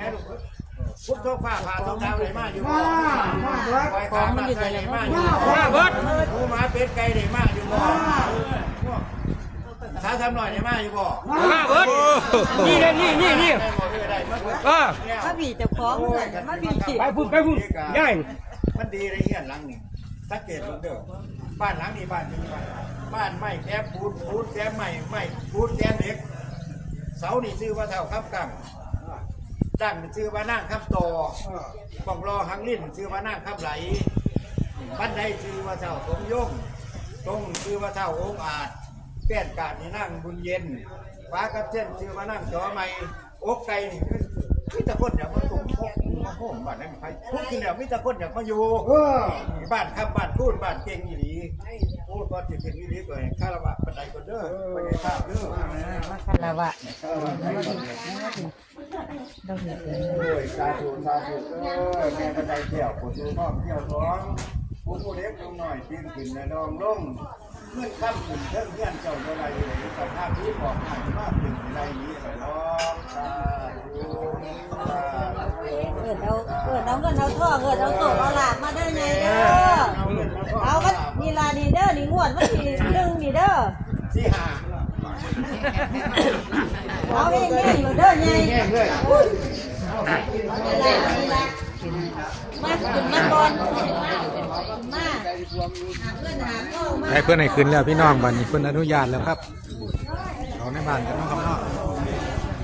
แน่ลูกพุทธฟ้าผ่าทองดาวไหนมาอยู่บ่มามาเบิดไว้ขามันอยู่ไหนมาอยู่มาเบิดหมูหมาเป็ดไก่ได้มาอยู่บ่ถ้าทำหน่อยได้มาอยู่บ่มาเบิดนี่เลยนี่นี่นี่ได้บ่ได้มาเบิดเออมาบีเจ้าของเหมือนมาบีไปพุ่นไปพุ่นย่ายมันดีในเฮียนหลังนี่สังเกตดูเด้อบ้านหลังนี้บ้านนี้บ้านบ้านไม้แก้ปูนปูนแก้ไม้ไม้ปูนแก้เหล็กเสานี่ชื่อว่าเท่าครับกัง ตั้งชื่อว่านั่งครับต่อป้องรอหังลิ้นชื่อว่านั่งครับไหลบ้านใดชื่อว่าเท่าสมยงตรงชื่อว่าเท่าองค์อาจเปี้ยนกาดนี่นั่งบุญเย็นฟ้ากับเช่นชื่อว่านั่งจอไม่อกไก่คือตรคนอยางมาตุ่ มพกมาโฮมบ้านนั้นใครพุกขึ้นแล้วมิตรคนอยากมาอยู่บ้านครับบ้านพูดบ้านเก่งอีหลีพูดว่าจะเป็นอีหลีก็ให้ข้าระบะปันไดก็เด้อไปให้ทราบเด้อมาคารวะเราเห็นเลย โอ้ยสาธุสาธุเออแม่กระไดเที่ยวผู้สูงน้อมเที่ยวท้องผู้ผู้เล็กลงหน่อยปีนขึ้นในดองลงเมื่อค่ำขึ้นเทิงเพื่อนเจ้าเมื่อไรอยู่ในสภาพที่บอกหายมากขึ้นในนี้ใส่ร้องสาธุ เกิดเอาเกิดเอาเงิ นเอาท่อเกิดเอาโศกเอาหลาบมาเด้อไงเด้อเอาวัดนี่ลานี่เด้อนี่งวดวันที่หนึ่งนี่เด้อที่หาเอาเองแง่อยู่เด้อไงแง่เลยนี่ละนี่ละมาขึ้นมาก่อนมาหาเงินหาทองมาให้เพื่อนให้ขึ้นแล้วพี่น้องบัดนี้เพื่อนอนุญาตแล้วครับเอาในบ้านกันเนาะครับเนาะ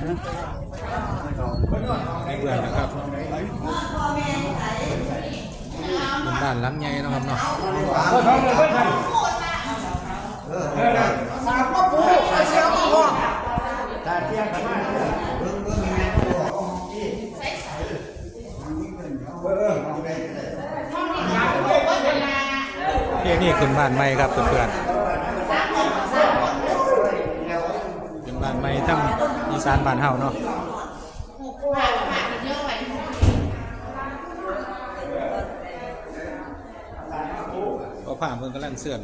เพื่อนนะครับเป็นบ้านหลังใหญ่เนาะครับเนาะตาเที่ยงกันมากเอ้นี่ขึ้นบ้านใหม่ครับเพื่อนๆเป็นบ้านใหม่ทั้ง อีสานบ้านเฮาเนาะก็ผ่าเพิ่งกำลังเสื่อม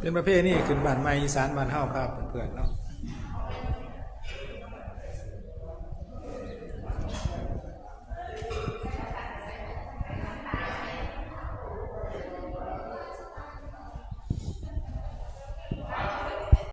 เป็นประเภทนี้ขึ้นบ้านใหม่อีสานบ้านเฮาครับเพื่อนๆเนาะ